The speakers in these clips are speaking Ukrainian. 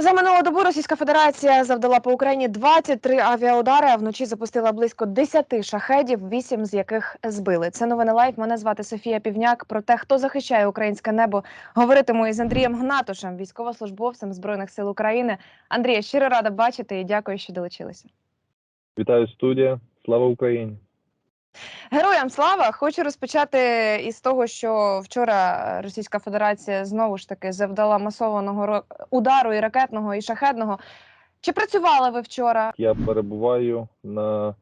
За минулу добу Російська Федерація завдала по Україні 23 авіаудари, а вночі запустила близько 10 шахедів, 8 з яких збили. Це новини лайф. Мене звати Софія Півняк. Про те, хто захищає українське небо, говоритиму із Андрієм Гнатушем, військовослужбовцем збройних сил України. Андрія, щиро рада бачити і дякую, що долучилися. Вітаю студія. Слава Україні! Героям слава! Хочу розпочати із того, що вчора Російська Федерація знову ж таки завдала масованого удару і ракетного, і шахедного. Чи працювали ви вчора? Я перебуваю на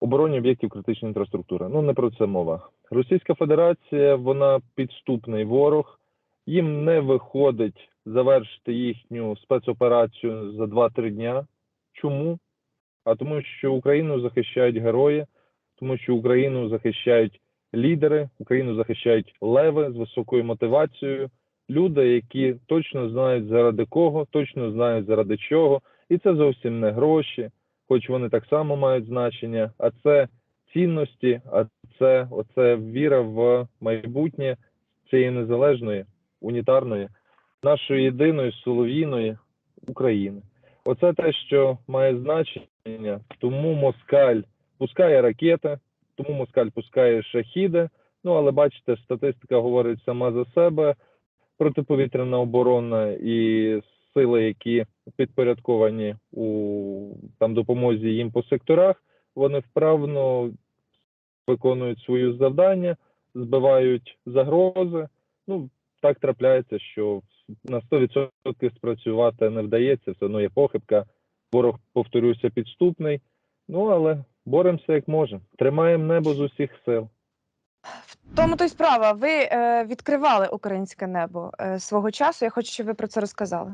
обороні об'єктів критичної інфраструктури. Ну не про це мова. Російська Федерація вона підступний ворог. Їм не виходить завершити їхню спецоперацію за 2-3 дня. Чому? А тому, що Україну захищають герої, тому що Україну захищають лідери, Україну захищають леви з високою мотивацією, люди, які точно знають заради кого, точно знають заради чого. І це зовсім не гроші, хоч вони так само мають значення, а це цінності, а це оце віра в майбутнє цієї незалежної, унітарної, нашої єдиної солов'їної України. Оце те, що має значення. Тому москаль пускає ракети, тому москаль пускає шахіди. Ну але бачите, статистика говорить сама за себе. Протиповітряна оборона і сили, які підпорядковані у там допомозі їм по секторах, вони вправно виконують свої завдання, збивають загрози. Ну так трапляється, що на 100% спрацювати не вдається, все одно є похибка. Ворог, повторюся, підступний. Ну але боремося як можемо. Тримаємо небо з усіх сил. В тому то й справа. Ви е, відкривали українське небо е, свого часу. Я хочу, щоб ви про це розказали.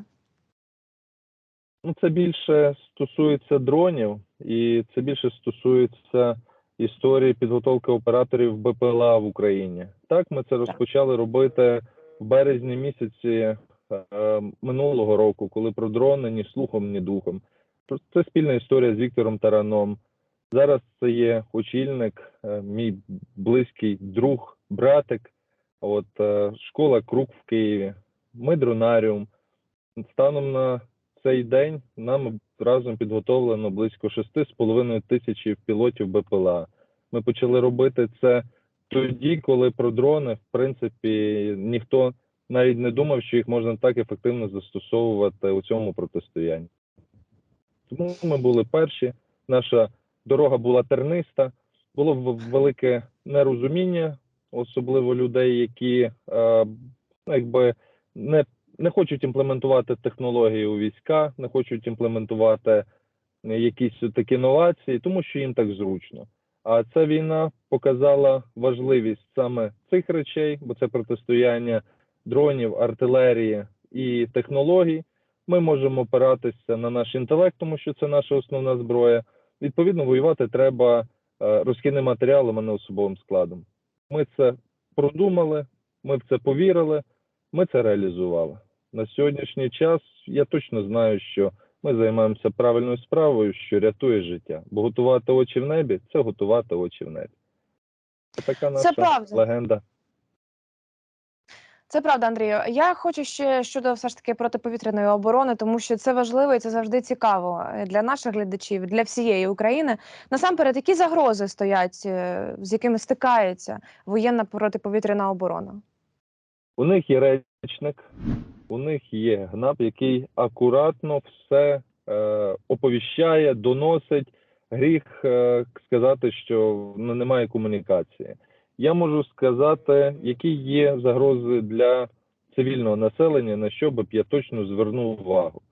Ну, це більше стосується дронів, і це більше стосується історії підготовки операторів БПЛА в Україні. Так, ми це розпочали робити в березні місяці е, минулого року, коли про дрони ні слухом, ні духом. Це спільна історія з Віктором Тараном. Зараз це є очільник, е, мій близький друг, братик. От е, школа Круг в Києві. Ми дронаріум. Станом на цей день нам разом підготовлено близько 6,5 тисячі пілотів БПЛА. Ми почали робити це тоді, коли про дрони, в принципі, ніхто навіть не думав, що їх можна так ефективно застосовувати у цьому протистоянні. Тому ми були перші. Наша дорога була терниста, було велике нерозуміння, особливо людей, які е, ну, якби не не хочуть імплементувати технології у війська, не хочуть імплементувати якісь такі новації, тому що їм так зручно. А ця війна показала важливість саме цих речей, бо це протистояння дронів, артилерії і технологій. Ми можемо опиратися на наш інтелект, тому що це наша основна зброя. Відповідно, воювати треба е, розхідним матеріалом, а не особовим складом. Ми це продумали, ми в це повірили, ми це реалізували. На сьогоднішній час я точно знаю, що ми займаємося правильною справою, що рятує життя. Бо готувати очі в небі це готувати очі в небі. Це така наша правда. легенда. Це правда, Андрію. Я хочу ще щодо все ж таки протиповітряної оборони, тому що це важливо і це завжди цікаво е, для наших глядачів, для всієї України. Насамперед, які загрози стоять, е, з якими стикається воєнна протиповітряна оборона? У них є речник, у них є ГНАП, який акуратно все е, оповіщає, доносить. Гріх е, сказати, що ну, немає комунікації. Я можу сказати, які є загрози для цивільного населення, на що би я точно звернув увагу.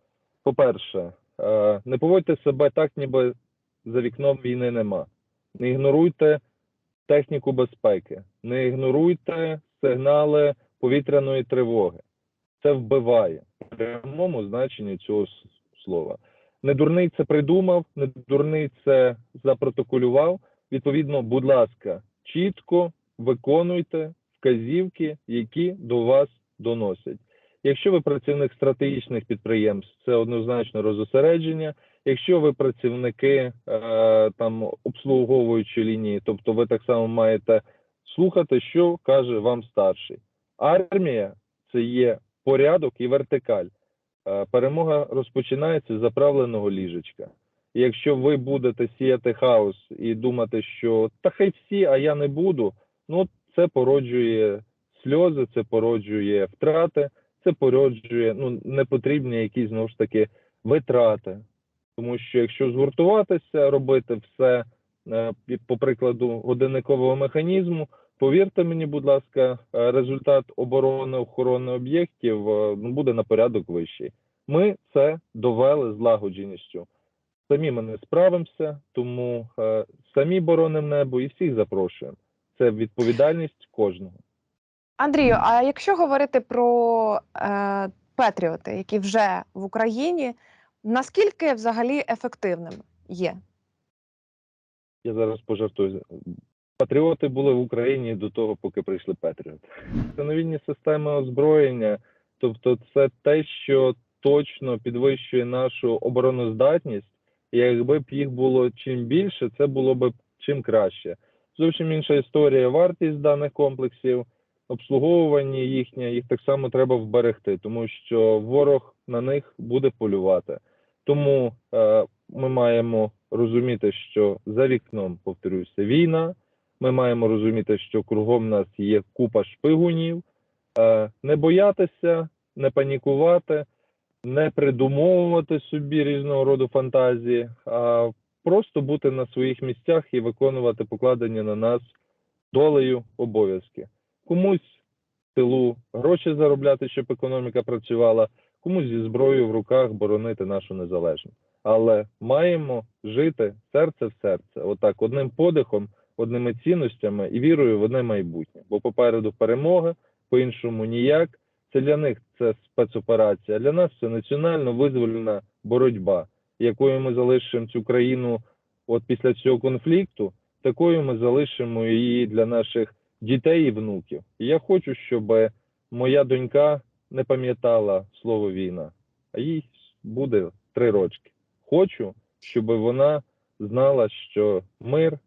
По-перше, е, не поводьте себе так, ніби за вікном війни нема. Не ігноруйте техніку безпеки, не ігноруйте сигнали повітряної тривоги. Це вбиває в прямому значенні цього слова. Не дурний це придумав, не дурний це запротоколював. Відповідно, будь ласка, чітко виконуйте вказівки, які до вас доносять. Якщо ви працівник стратегічних підприємств, це однозначно розосередження. Якщо ви працівники е, там обслуговуючої лінії, тобто ви так само маєте слухати, що каже вам старший. Армія це є порядок і вертикаль. Е, Перемога розпочинається з заправленого ліжечка. Якщо ви будете сіяти хаос і думати, що та хай всі, а я не буду, ну це породжує сльози, це породжує втрати, це породжує ну, непотрібні якісь знову ж таки витрати. Тому що якщо згуртуватися, робити все е, по прикладу годинникового механізму, повірте мені, будь ласка, е, результат оборони охорони об'єктів е, ну, буде на порядок вищий. Ми це довели злагодженістю. Самі ми не справимося, тому самі боронимо небо і всіх запрошуємо. Це відповідальність кожного. Андрію, а якщо говорити про е, Петріоти, які вже в Україні, наскільки взагалі ефективним є? Я зараз пожартую. Патріоти були в Україні до того, поки прийшли Петріоти. Це новітні системи озброєння, тобто це те, що точно підвищує нашу обороноздатність. І якби б їх було чим більше, це було б чим краще. Зовсім інша історія. Вартість даних комплексів, обслуговування їхнє, їх так само треба вберегти, тому що ворог на них буде полювати. Тому е, ми маємо розуміти, що за вікном, повторюся, війна. Ми маємо розуміти, що кругом нас є купа шпигунів. Е, не боятися, не панікувати, не придумовувати собі різного роду фантазії, а просто бути на своїх місцях і виконувати покладені на нас долею обов'язки. Комусь в тилу гроші заробляти, щоб економіка працювала, комусь зі зброєю в руках боронити нашу незалежність. Але маємо жити серце в серце, отак, одним подихом, одними цінностями і вірою в одне майбутнє. Бо попереду перемога, по-іншому ніяк. Це для них це спецоперація, для нас це національно визвольна боротьба, якою ми залишимо цю країну от після цього конфлікту, такою ми залишимо її для наших дітей і внуків. І я хочу, щоб моя донька не пам'ятала слово війна, а їй буде три рочки. Хочу, щоб вона знала, що мир,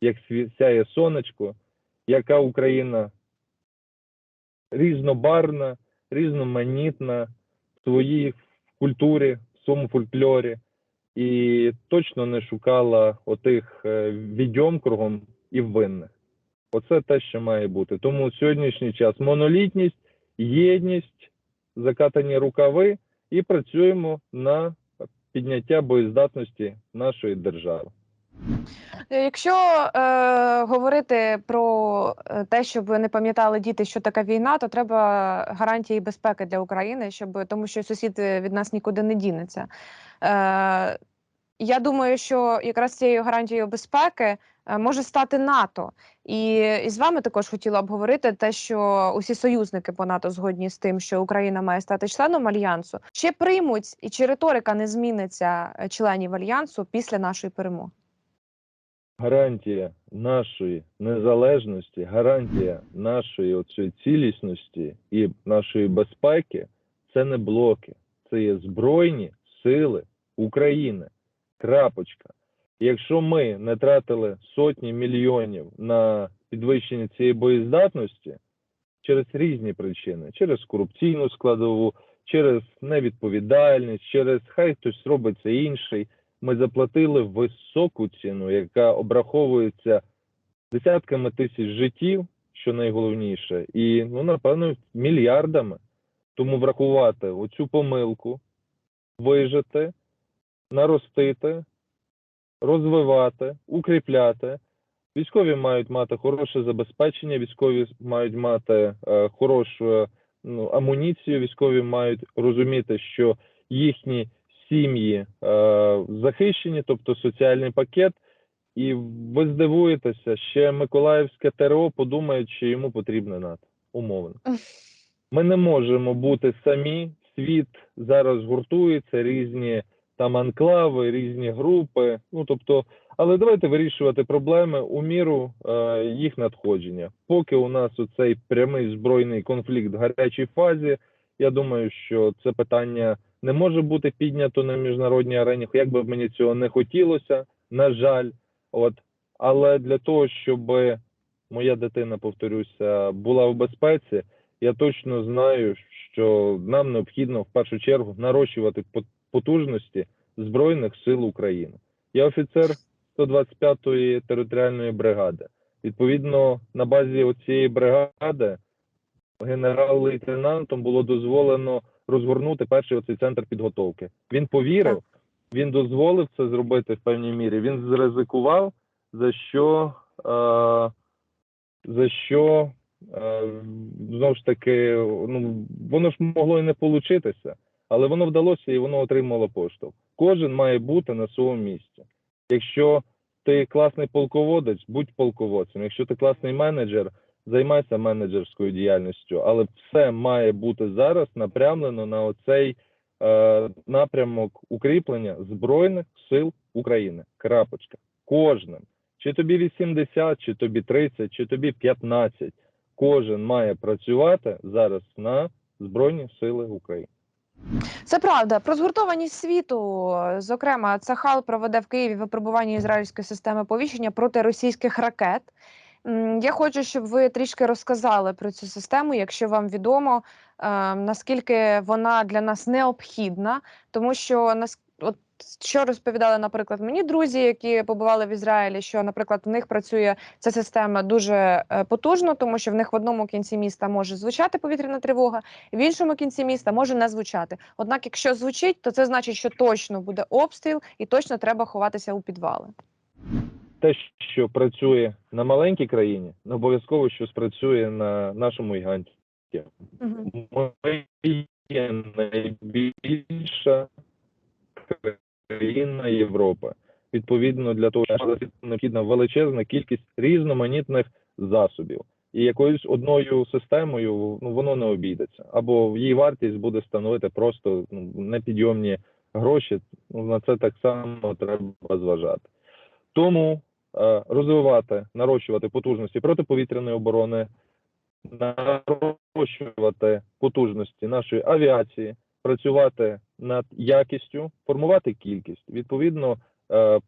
як сяє сонечко, яка Україна різнобарвна, різноманітна в своїй культурі, в своєму фольклорі, і точно не шукала отих е, відьом кругом і винних. Оце те, що має бути. Тому сьогоднішній час монолітність, єдність, закатані рукави і працюємо на підняття боєздатності нашої держави. Е, Якщо е, говорити про е, те, щоб не пам'ятали діти, що така війна, то треба гарантії безпеки для України, щоб тому що сусід е, від нас нікуди не дінеться. Е, я думаю, що якраз цією гарантією безпеки може стати НАТО. І, і з вами також хотіла обговорити те, що усі союзники по НАТО згодні з тим, що Україна має стати членом альянсу. Чи приймуть і чи риторика не зміниться членів альянсу після нашої перемоги? Гарантія нашої незалежності, гарантія нашої оцієї цілісності і нашої безпеки це не блоки, це є збройні сили України. Крапочка. Якщо ми не тратили сотні мільйонів на підвищення цієї боєздатності через різні причини, через корупційну складову, через невідповідальність, через хай хтось робить це інший ми заплатили високу ціну, яка обраховується десятками тисяч життів, що найголовніше, і ну напевно мільярдами. Тому врахувати оцю помилку, вижити, наростити, розвивати, укріпляти. Військові мають мати хороше забезпечення, військові мають мати е, хорошу ну, амуніцію, військові мають розуміти, що їхні сім'ї е, захищені, тобто соціальний пакет. І ви здивуєтеся, ще Миколаївське ТРО подумає, чи йому потрібне НАТО. Умовно. Ми не можемо бути самі. Світ зараз гуртується, різні там анклави, різні групи. Ну тобто, але давайте вирішувати проблеми у міру е, їх надходження. Поки у нас оцей прямий збройний конфлікт в гарячій фазі, я думаю, що це питання не може бути піднято на міжнародній арені, як би мені цього не хотілося, на жаль. От, але для того, щоб моя дитина, повторюся, була в безпеці, я точно знаю, що нам необхідно в першу чергу нарощувати по- потужності Збройних сил України. Я офіцер 125-ї територіальної бригади. Відповідно, на базі цієї бригади генерал-лейтенантом було дозволено розгорнути перший оцей центр підготовки. Він повірив, він дозволив це зробити в певній мірі. Він зризикував, за що, е, за що е, знову ж таки, ну воно ж могло і не получитися, але воно вдалося і воно отримало поштовх. Кожен має бути на своєму місці. Якщо ти класний полководець, будь полководцем. Якщо ти класний менеджер, займайся менеджерською діяльністю, але все має бути зараз напрямлено на оцей е, напрямок укріплення Збройних сил України. Крапочка. Кожним. Чи тобі 80, чи тобі 30, чи тобі 15. Кожен має працювати зараз на Збройні Сили України. Це правда. Про згуртованість світу, зокрема, Цахал проведе в Києві випробування ізраїльської системи повіщення проти російських ракет. Я хочу, щоб ви трішки розказали про цю систему, якщо вам відомо, е, наскільки вона для нас необхідна, тому що нас от що розповідали, наприклад, мені друзі, які побували в Ізраїлі, що, наприклад, в них працює ця система дуже е, потужно, тому що в них в одному кінці міста може звучати повітряна тривога, в іншому кінці міста може не звучати. Однак, якщо звучить, то це значить, що точно буде обстріл і точно треба ховатися у підвали. Те, що працює на маленькій країні, не обов'язково що спрацює на нашому гіганті. Угу. Ми є найбільша країна Європи. Відповідно, для того, щоб необхідна величезна кількість різноманітних засобів. І якоюсь одною системою ну, воно не обійдеться. Або її вартість буде становити просто ну, непідйомні гроші. Ну, на це так само треба зважати. Тому е, розвивати, нарощувати потужності протиповітряної оборони, нарощувати потужності нашої авіації, працювати над якістю, формувати кількість, відповідно, е,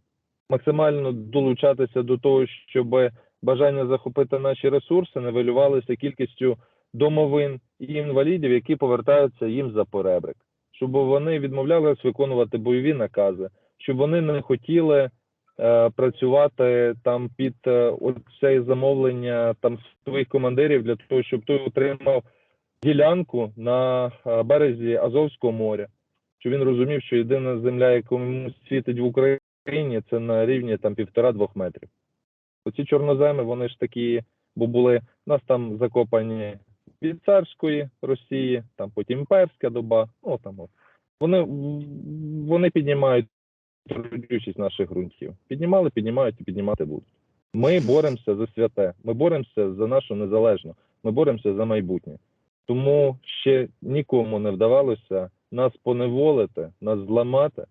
максимально долучатися до того, щоб бажання захопити наші ресурси нивелювалися кількістю домовин і інвалідів, які повертаються їм за поребрик, щоб вони відмовлялись виконувати бойові накази, щоб вони не хотіли працювати там під е, оце замовлення там своїх командирів для того, щоб той отримав ділянку на е, березі Азовського моря. Щоб він розумів, що єдина земля, йому світить в Україні, це на рівні там півтора-двох метрів. Оці чорноземи, вони ж такі, бо були у нас там закопані від царської Росії, там потім імперська доба. Ну там от. Вони, вони піднімають родючість наших ґрунтів. Піднімали, піднімають і піднімати будуть. Ми боремося за святе, ми боремося за нашу незалежну, ми боремося за майбутнє. Тому ще нікому не вдавалося нас поневолити, нас зламати.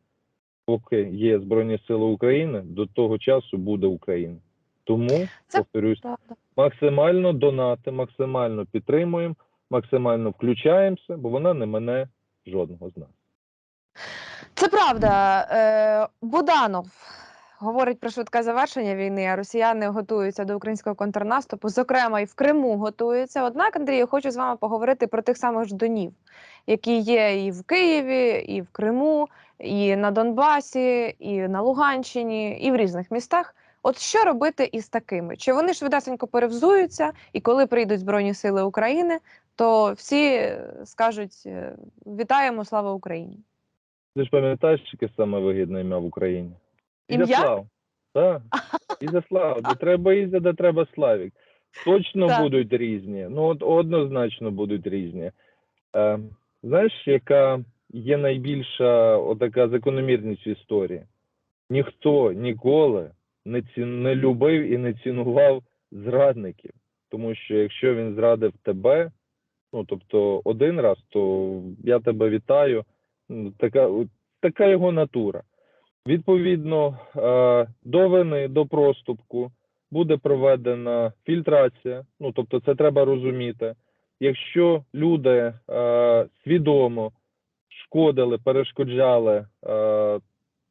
Поки є Збройні Сили України, до того часу буде Україна. Тому, Це повторюсь, максимально донати, максимально підтримуємо, максимально включаємося, бо вона не мене жодного з нас. Це правда. Е, Буданов говорить про швидке завершення війни, а росіяни готуються до українського контрнаступу, зокрема і в Криму готуються. Однак, Андрію, хочу з вами поговорити про тих самих ждунів, які є і в Києві, і в Криму, і на Донбасі, і на Луганщині, і в різних містах. От що робити із такими? Чи вони швидесенько перевзуються, і коли прийдуть Збройні Сили України, то всі скажуть е, вітаємо, слава Україні. Ти ж пам'ятаєш, яке саме вигідне ім'я в Україні? Ім'я? Ізяслав. Так. Ізяслав. Де треба Ізя, де треба Славік. Точно Так. будуть різні. Ну, от однозначно будуть різні. Е, знаєш, яка є найбільша отака закономірність в історії? Ніхто ніколи не, ці... не любив і не цінував зрадників. Тому що якщо він зрадив тебе, ну тобто один раз, то я тебе вітаю. Така, така його натура. Відповідно, е, до вини, до проступку буде проведена фільтрація. Ну, тобто, це треба розуміти. Якщо люди е, свідомо шкодили, перешкоджали, е,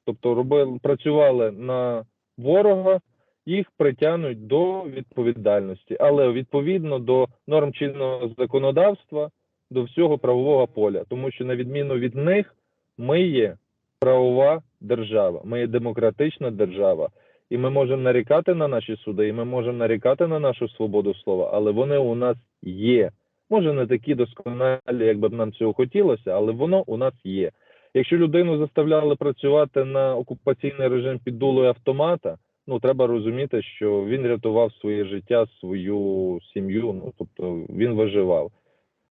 тобто робили, працювали на ворога, їх притягнуть до відповідальності, але відповідно до норм чинного законодавства до всього правового поля, тому що на відміну від них, ми є правова держава, ми є демократична держава, і ми можемо нарікати на наші суди, і ми можемо нарікати на нашу свободу слова, але вони у нас є. Може, не такі досконалі, як би нам цього хотілося, але воно у нас є. Якщо людину заставляли працювати на окупаційний режим під дулою автомата, ну треба розуміти, що він рятував своє життя, свою сім'ю. Ну тобто він виживав.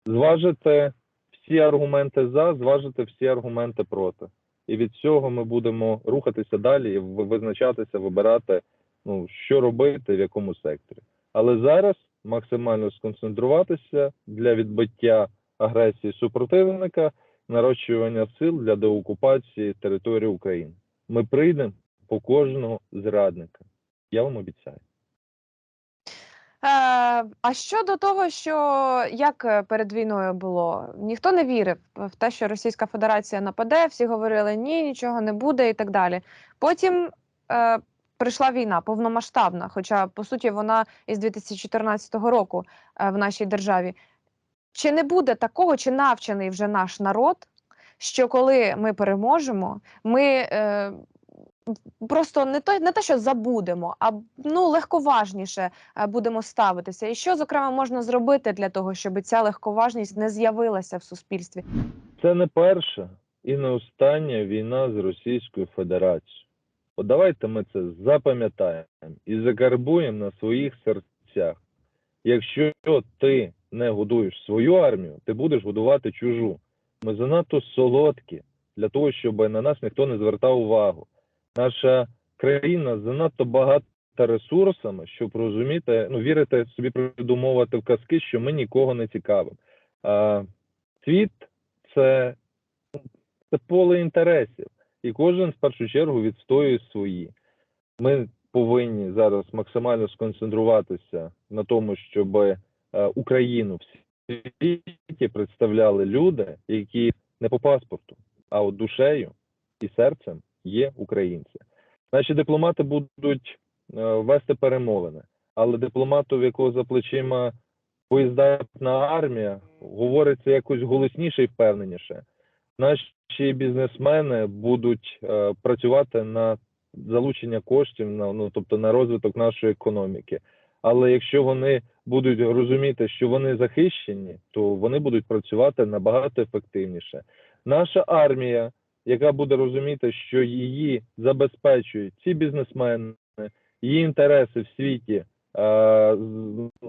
Зважити всі аргументи за, зважити всі аргументи проти. І від цього ми будемо рухатися далі і визначатися, вибирати, ну що робити, в якому секторі. Але зараз максимально сконцентруватися для відбиття агресії супротивника, нарощування сил для деокупації території України. Ми прийдемо по кожного зрадника. Я вам обіцяю. Е, а щодо того, що як е, перед війною було, ніхто не вірив в те, що Російська Федерація нападе, всі говорили ні, нічого не буде і так далі. Потім е, прийшла війна повномасштабна, хоча по суті вона із 2014 року е, в нашій державі. Чи не буде такого, чи навчений вже наш народ, що коли ми переможемо, ми е, просто не то не те, що забудемо, а ну легковажніше е, будемо ставитися. І що зокрема можна зробити для того, щоб ця легковажність не з'явилася в суспільстві? Це не перша і не остання війна з Російською Федерацією. От давайте ми це запам'ятаємо і закарбуємо на своїх серцях. Якщо ти не годуєш свою армію, ти будеш годувати чужу. Ми занадто солодкі для того, щоб на нас ніхто не звертав увагу. Наша країна занадто багата ресурсами, щоб розуміти, ну вірити собі придумовувати в казки, що ми нікого не цікавимо. Світ це, це поле інтересів, і кожен в першу чергу відстоює свої. Ми повинні зараз максимально сконцентруватися на тому, щоб е, Україну в світі представляли люди, які не по паспорту, а от душею і серцем є українці. Наші дипломати будуть е, вести перемовини, але дипломату, в якого за плечима боєздатна армія, говориться якось голосніше і впевненіше. Наші бізнесмени будуть е, працювати на залучення коштів, на ну тобто на розвиток нашої економіки. Але якщо вони будуть розуміти, що вони захищені, то вони будуть працювати набагато ефективніше. Наша армія, яка буде розуміти, що її забезпечують ці бізнесмени, її інтереси в світі е,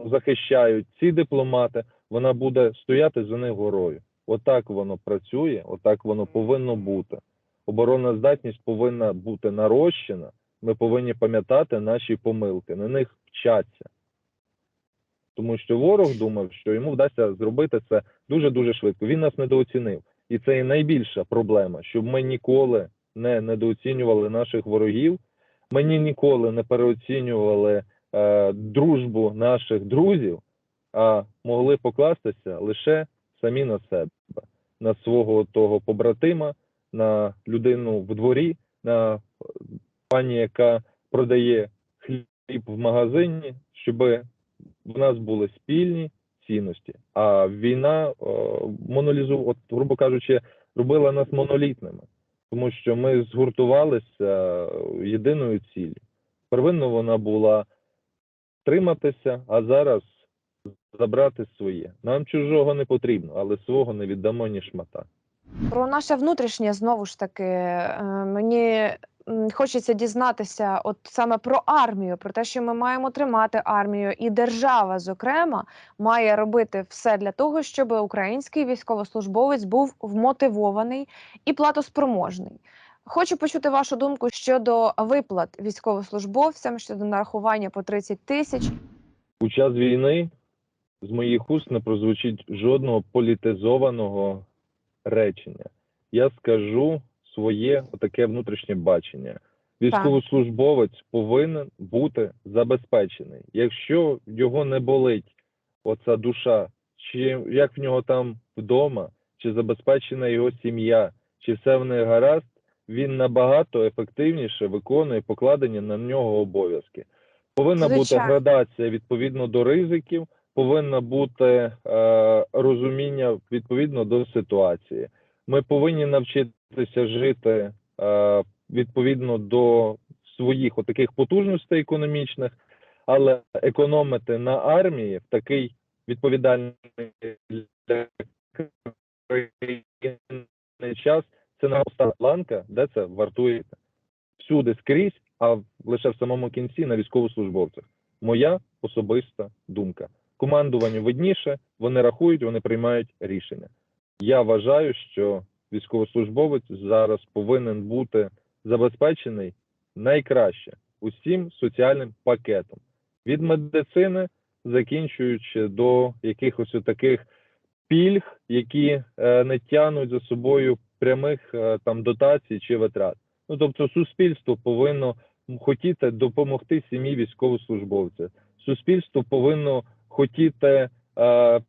захищають ці дипломати, вона буде стояти за них горою. Отак воно працює, отак воно повинно бути. Оборонна здатність повинна бути нарощена. Ми повинні пам'ятати наші помилки, на них вчаться. Тому що ворог думав, що йому вдасться зробити це дуже дуже швидко. Він нас недооцінив. І це і найбільша проблема, щоб ми ніколи не недооцінювали наших ворогів. Ми ні- ніколи не переоцінювали е, дружбу наших друзів, а могли покластися лише самі на себе, на свого того побратима, на людину в дворі, на е, пані, яка продає хліб в магазині, щоб в нас були спільні цінності. А війна монолізу, от, грубо кажучи, робила нас монолітними, тому що ми згуртувалися єдиною ціллю. Первинно вона була триматися, а зараз забрати своє. Нам чужого не потрібно, але свого не віддамо ні шмата. Про наше внутрішнє знову ж таки е, мені хочеться дізнатися, от саме про армію, про те, що ми маємо тримати армію, і держава, зокрема, має робити все для того, щоб український військовослужбовець був вмотивований і платоспроможний. Хочу почути вашу думку щодо виплат військовослужбовцям, щодо нарахування по 30 тисяч. У час війни з моїх уст не прозвучить жодного політизованого речення. Я скажу своє таке внутрішнє бачення. Військовослужбовець повинен бути забезпечений. Якщо його не болить оця душа, чи як в нього там вдома, чи забезпечена його сім'я, чи все в них гаразд, він набагато ефективніше виконує покладені на нього обов'язки. Повинна бути градація відповідно до ризиків, повинно бути е, розуміння відповідно до ситуації. Ми повинні навчитися жити е, відповідно до своїх отаких потужностей економічних, але економити на армії в такий відповідальний для країни час це не остання ланка, де це вартує всюди скрізь, а лише в самому кінці на військовослужбовцях. Моя особиста думка. Командуванню видніше, вони рахують, вони приймають рішення. Я вважаю, що військовослужбовець зараз повинен бути забезпечений найкраще усім соціальним пакетом від медицини, закінчуючи до якихось таких пільг, які е, не тягнуть за собою прямих е, там дотацій чи витрат. Ну тобто, суспільство повинно хотіти допомогти сім'ї військовослужбовця. Суспільство повинно хотіти е,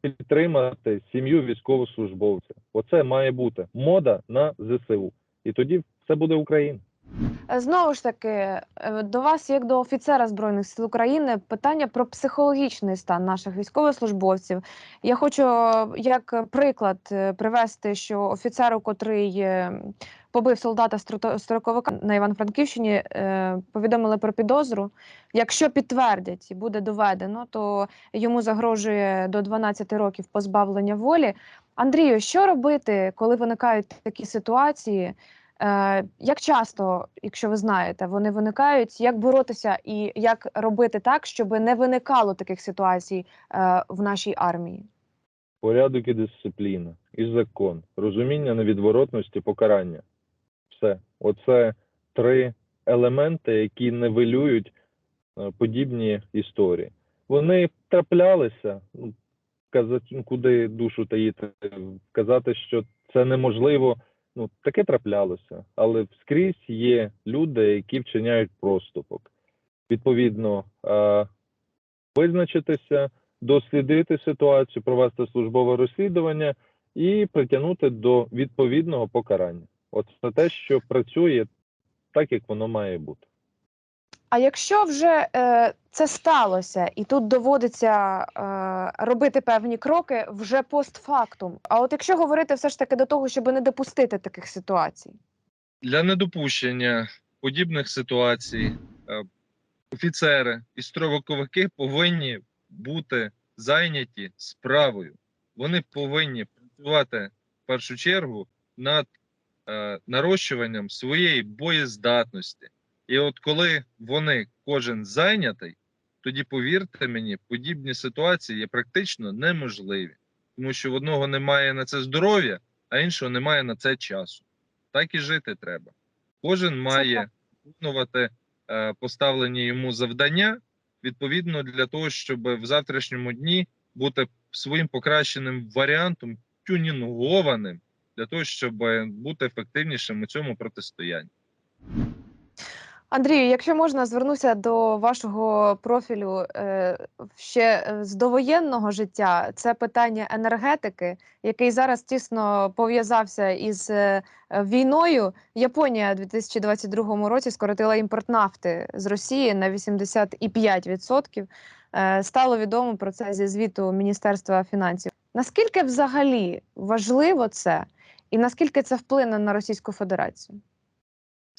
підтримати сім'ю військовослужбовця. Оце має бути мода на ЗСУ. І тоді все буде Україна. Е, Знову ж таки, е, до вас, як до офіцера Збройних сил України, питання про психологічний стан наших військовослужбовців. Я хочу е, як приклад привести, що офіцеру, котрий побив солдата строковика на Івано-Франківщині, повідомили про підозру. Якщо підтвердять і буде доведено, то йому загрожує до 12 років позбавлення волі. Андрію, що робити, коли виникають такі ситуації? Е, як часто, якщо ви знаєте, вони виникають, як боротися і як робити так, щоб не виникало таких ситуацій е, в нашій армії? Порядок і дисципліна, і закон, розуміння невідворотності покарання. Все. Оце три елементи, які нивелюють е, подібні історії. Вони траплялися, ну, куди душу таїти, казати, що це неможливо. Ну, таке траплялося, але скрізь є люди, які вчиняють проступок. Відповідно, е, визначитися, дослідити ситуацію, провести службове розслідування і притягнути до відповідного покарання. От це те, що працює так, як воно має бути. А якщо вже е, це сталося, і тут доводиться е, робити певні кроки вже постфактум. А от якщо говорити все ж таки до того, щоб не допустити таких ситуацій, Для недопущення подібних ситуацій е, офіцери і строковики повинні бути зайняті справою. Вони повинні працювати в першу чергу над е, нарощуванням своєї боєздатності. І от коли вони кожен зайнятий, тоді повірте мені, подібні ситуації є практично неможливі, тому що в одного немає на це здоров'я, а іншого немає на це часу. Так і жити треба. Кожен має виконувати е, поставлені йому завдання відповідно для того, щоб в завтрашньому дні бути своїм покращеним варіантом, тюнінгованим для того, щоб бути ефективнішим у цьому протистоянні. Андрію, якщо можна, звернуся до вашого профілю е, ще е, з довоєнного життя. Це питання енергетики, який зараз тісно пов'язався із е, війною. Японія у 2022 році скоротила імпорт нафти з Росії на 85%. Е, Стало відомо про це зі звіту Міністерства фінансів. Наскільки взагалі важливо це, і наскільки це вплине на Російську Федерацію?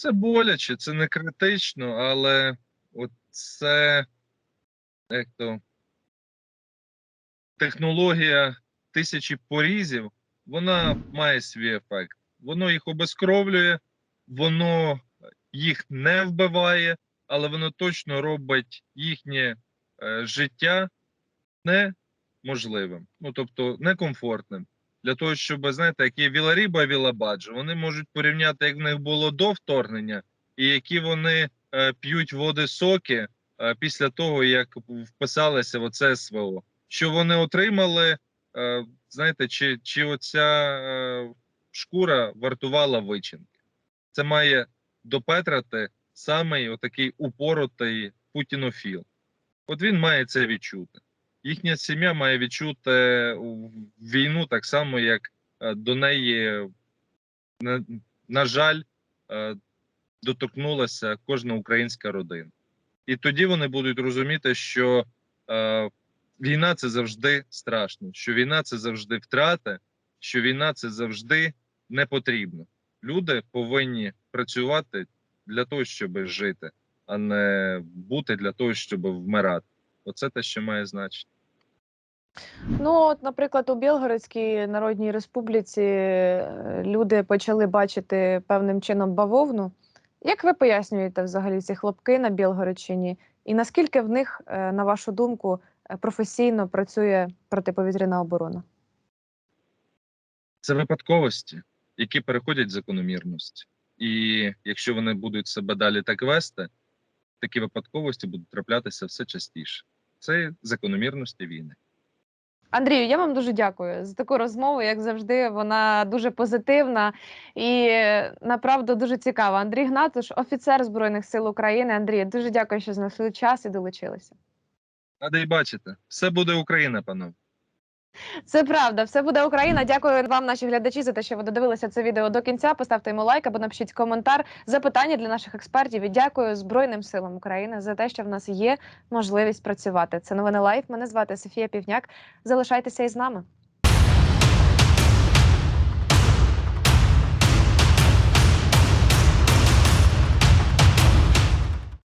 Це боляче, це не критично, але це як то технологія тисячі порізів, вона має свій ефект. Воно їх обезкровлює, воно їх не вбиває, але воно точно робить їхнє е, життя неможливим, ну тобто некомфортним. Для того, щоб знаєте, як є Віларіба, Вілабаджо, вони можуть порівняти, як в них було до вторгнення, і які вони е, п'ють води соки е, після того, як вписалися в оце СВО. Що вони отримали, е, знаєте, чи, чи оця е, шкура вартувала вичинки? Це має допетрати самий отакий упоротий путінофіл. От він має це відчути. Їхня сім'я має відчути війну так само, як е, до неї, на, на жаль, е, доторкнулася кожна українська родина. І тоді вони будуть розуміти, що е, війна це завжди страшно, що війна це завжди втрата, що війна це завжди не потрібно. Люди повинні працювати для того, щоб жити, а не бути для того, щоб вмирати. Оце те, що має значення. Ну, от, наприклад, у Білгородській Народній Республіці е, люди почали бачити певним чином бавовну. Як ви пояснюєте взагалі ці хлопки на Білгородщині? І наскільки в них, е, на вашу думку, е, професійно працює протиповітряна оборона? Це випадковості, які переходять закономірності. І якщо вони будуть себе далі так вести, такі випадковості будуть траплятися все частіше. Це закономірності війни. Андрію, я вам дуже дякую за таку розмову. Як завжди, вона дуже позитивна і направду дуже цікава. Андрій Гнатуш, офіцер Збройних сил України. Андрій, дуже дякую, що знайшли час і долучилися. Радий бачити. Все буде Україна, панове. Це правда, все буде Україна. Дякую вам, наші глядачі, за те, що ви додивилися це відео до кінця. Поставте йому лайк або напишіть коментар, запитання для наших експертів. І дякую Збройним силам України за те, що в нас є можливість працювати. Це новини Лайф. Мене звати Софія Півняк. Залишайтеся із нами.